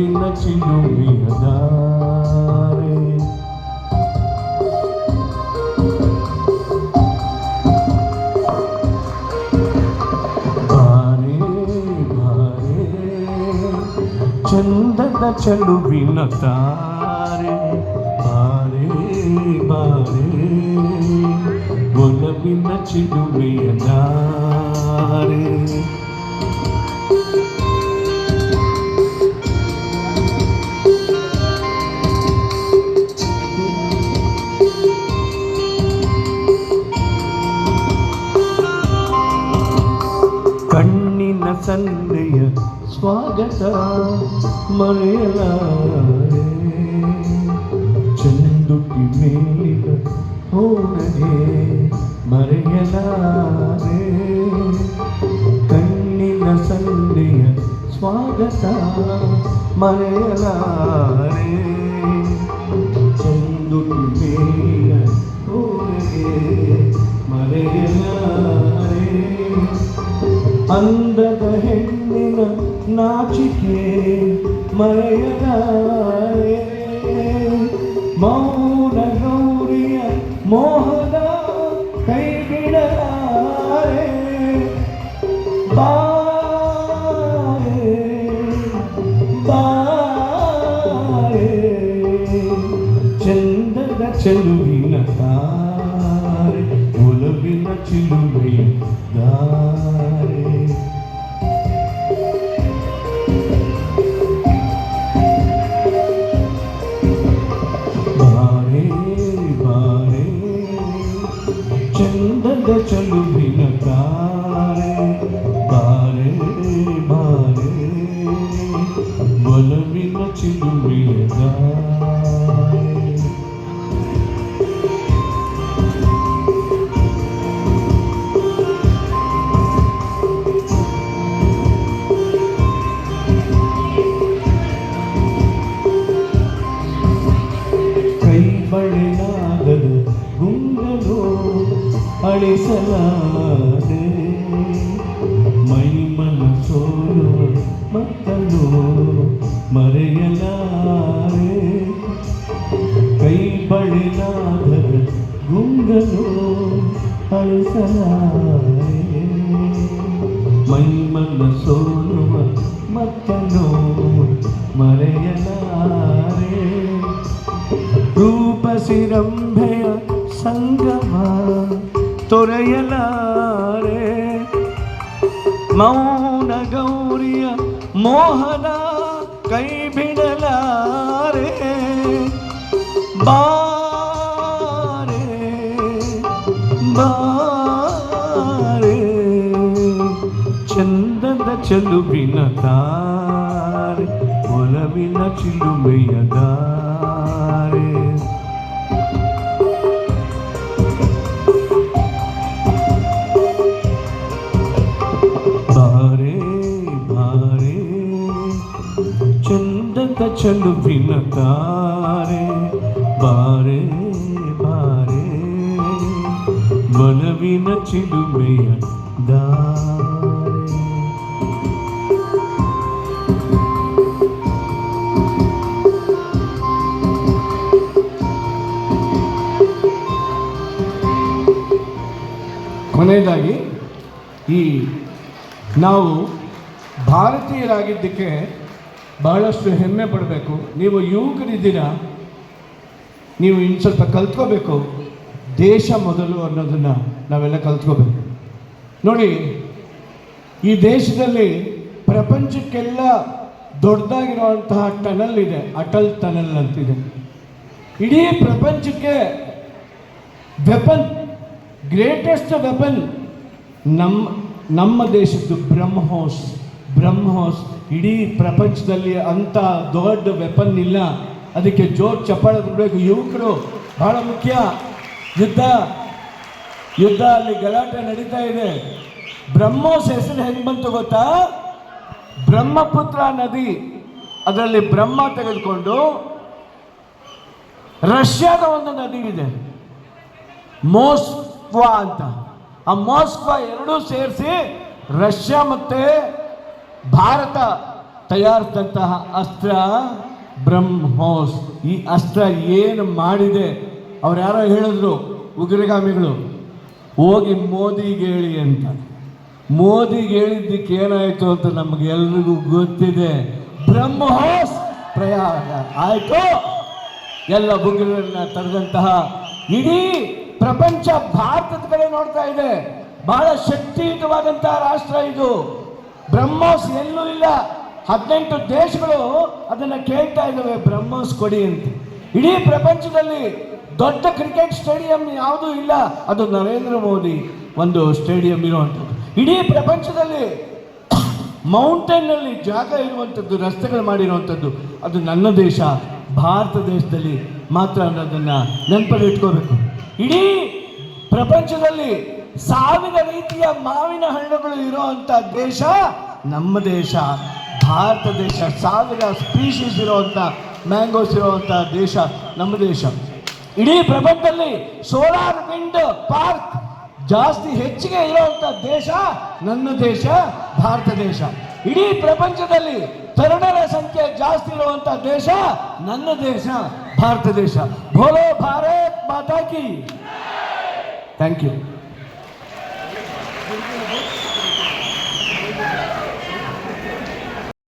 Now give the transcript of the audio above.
విలచి నువ్వియదారే చందన చలువిన తారే బారే బారే బొలవిన చిలువేయదా തന്നെയ സ്വാഗത. മഴയലാരെ ചെന്തുട്ടി മേലിക ഓടേ മറയലാരെ കണ്ണിന സന്ദയ സ്വാഗത. മറയലാരേ ಮರೆಯಲಾರೆ ಮೌನ ಗೌರಿಯ ಮೋಹದ ಕೈ ಬಿಡಲಾರೆ ಬಾರೆ ಬಾರೆ ಚಂದದ ಚೆಲುವಿನ ಚಂದದ ಚಲುವಿನ ತಾರೆ ಬಾರೆ ಬಾರೆ ಒಲವಿನ ಚಿಲುಮೆಯ ದಾರೆ ಕೈ ಬಳೆಯಾಗದ പോലെ സലാതെ മൈ മനസ്സോരോ മത്തോ മറയലാറേ കൈ പഴനാഥ ഗുംഗനോ അളിസലാറേ മൈ മനസ്സോരോ മത്തനോ മറയലാറേ രൂപസിരംഭയ സംഗമ ತೊರೆಯಲಾರೆ ಮೌನ ಗೌರಿಯ ಮೋಹನ ಕೈ ಬಿಡಲಾರೆ ಬಾರೆ ಬಾರೆ ಚಂದದ ಚೆಲುವಿನ ತಾರೆ ಒಲವಿನ ಚಿಲುಮೆಯ ದಾರೆ ಚೆಲುವಿನ ತಾರೆ ಬಾರೆ ಬಾರೆ. ಮನವಿನ ಚಿಲುಮೆಯ ದಾರೆ. ಕೊನೆಯದಾಗಿ ಈ ನಾವು ಭಾರತೀಯರಾಗಿದ್ದಕ್ಕೆ ಬಹಳಷ್ಟು ಹೆಮ್ಮೆ ಪಡಬೇಕು. ನೀವು ಯುವಕರಿದ್ದೀರಾ? ನೀವು ಇನ್ನು ಸ್ವಲ್ಪ ಕಲ್ತ್ಕೋಬೇಕು. ದೇಶ ಮೊದಲು ಅನ್ನೋದನ್ನು ನಾವೆಲ್ಲ ಕಲ್ತ್ಕೋಬೇಕು. ನೋಡಿ, ಈ ದೇಶದಲ್ಲಿ ಪ್ರಪಂಚಕ್ಕೆಲ್ಲ ದೊಡ್ಡದಾಗಿರುವಂತಹ ಟನಲ್ ಇದೆ. ಅಟಲ್ ಟನಲ್ ಅಂತಿದೆ. ಇಡೀ ಪ್ರಪಂಚಕ್ಕೆ ವೆಪನ್, ಗ್ರೇಟೆಸ್ಟ್ ವೆಪನ್ ನಮ್ಮ ನಮ್ಮ ದೇಶದ್ದು ಬ್ರಹ್ಮೋಸ್. ಬ್ರಹ್ಮೋಸ್ ಇಡೀ ಪ್ರಪಂಚದಲ್ಲಿ ಅಂಥ ದೊಡ್ಡ ವೆಪನ್ ಇಲ್ಲ. ಅದಕ್ಕೆ ಜೋರ್ ಚಪ್ಪಾಳೆ ಕೊಡಬೇಕು ಯುವಕರು ಬಹಳ ಮುಖ್ಯ. ಯುದ್ಧ. ಯುದ್ಧ ಅಲ್ಲಿ ಗಲಾಟೆ ನಡೀತಾ ಇದೆ. ಬ್ರಹ್ಮೋಸ್ ಹೆಸರು ಹೆಂಗೆ ಬಂತು ಗೊತ್ತಾ? ಬ್ರಹ್ಮಪುತ್ರ ನದಿ. ಅದರಲ್ಲಿ ಬ್ರಹ್ಮ ತೆಗೆದುಕೊಂಡು ರಷ್ಯಾದ ಒಂದು ನದಿ ಇದೆ. ಮೋಸ್ಕ್ವಾ ಅಂತ. ಆ ಮೋಸ್ಕ್ವಾ ಎರಡೂ ಸೇರಿಸಿ ರಷ್ಯಾ ಮತ್ತೆ ಭಾರತ ತಯಾರಿಸಿದಂತಹ ಅಸ್ತ್ರ ಬ್ರಹ್ಮೋಸ್. ಈ ಅಸ್ತ್ರ ಏನು ಮಾಡಿದೆ? ಅವ್ರು ಯಾರೋ ಹೇಳಿದ್ರು, ಉಗ್ರಗಾಮಿಗಳು. ಹೋಗಿ ಮೋದಿಗೆ ಹೇಳಿ ಅಂತ. ಮೋದಿಗೆ ಹೇಳಿದ್ದಕ್ಕೆ ಏನಾಯಿತು ಅಂತ ನಮಗೆಲ್ರಿಗೂ ಗೊತ್ತಿದೆ. ಬ್ರಹ್ಮೋಸ್ ಪ್ರಯಾಗ. ಆಯ್ತು? ಎಲ್ಲ ಉಗ್ರರನ್ನ ತಡೆದಂತಹ ಇಡೀ ಪ್ರಪಂಚ ಭಾರತದ ಕಡೆ ನೋಡ್ತಾ ಇದೆ. ಬಹಳ ಶಕ್ತಿಯುತವಾದಂತಹ ರಾಷ್ಟ್ರ ಇದು. ಬ್ರಹ್ಮೋಸ್ ಎಲ್ಲೂ ಇಲ್ಲ. ಹದಿನೆಂಟು ದೇಶಗಳು ಅದನ್ನ ಕೇಳ್ತಾ ಇದ್ದಾವೆ, ಬ್ರಹ್ಮೋಸ್ ಕೊಡಿ ಅಂತ. ಇಡೀ ಪ್ರಪಂಚದಲ್ಲಿ ದೊಡ್ಡ ಕ್ರಿಕೆಟ್ ಸ್ಟೇಡಿಯಂ ಯಾವುದೂ ಇಲ್ಲ. ಅದು ನರೇಂದ್ರ ಮೋದಿ ಒಂದು ಸ್ಟೇಡಿಯಂ ಇರುವಂಥದ್ದು. ಇಡೀ ಪ್ರಪಂಚದಲ್ಲಿ ಮೌಂಟೇನ್ನಲ್ಲಿ ಜಾಗ ಇರುವಂಥದ್ದು, ರಸ್ತೆಗಳು ಮಾಡಿರುವಂಥದ್ದು, ಅದು ನನ್ನ ದೇಶ. ಭಾರತ ದೇಶದಲ್ಲಿ ಮಾತ್ರ ಅನ್ನೋದನ್ನು ನೆನಪಲ್ಲಿ ಇಟ್ಕೋಬೇಕು ಇಡೀ ಪ್ರಪಂಚದಲ್ಲಿ ಸಾವಿರ ರೀತಿಯ ಮಾವಿನ ಹಣ್ಣುಗಳು ಇರುವಂಥ ದೇಶ ನಮ್ಮ ದೇಶ. ಭಾರತ ದೇಶ, ಸಾವಿರ ಸ್ಪೀಶೀಸ್ ಇರುವಂತ ಮ್ಯಾಂಗೋಸ್ ಇರುವಂಥ ದೇಶ ನಮ್ಮ ದೇಶ. ಇಡೀ ಪ್ರಪಂಚದಲ್ಲಿ ಸೋಲಾರ್ ವಿಂಡ್ ಪಾರ್ಕ್ ಜಾಸ್ತಿ ಹೆಚ್ಚಿಗೆ ಇರುವಂತ ದೇಶ ನನ್ನ ದೇಶ, ಭಾರತ ದೇಶ. ಇಡೀ ಪ್ರಪಂಚದಲ್ಲಿ ತರುಣರ ಸಂಖ್ಯೆ ಜಾಸ್ತಿ ಇರುವಂತ ದೇಶ ನನ್ನ ದೇಶ, ಭಾರತ ದೇಶ. ಭೋಲೋ ಭಾರತ್ ಮಾತಾಕಿ ಥ್ಯಾಂಕ್ ಯು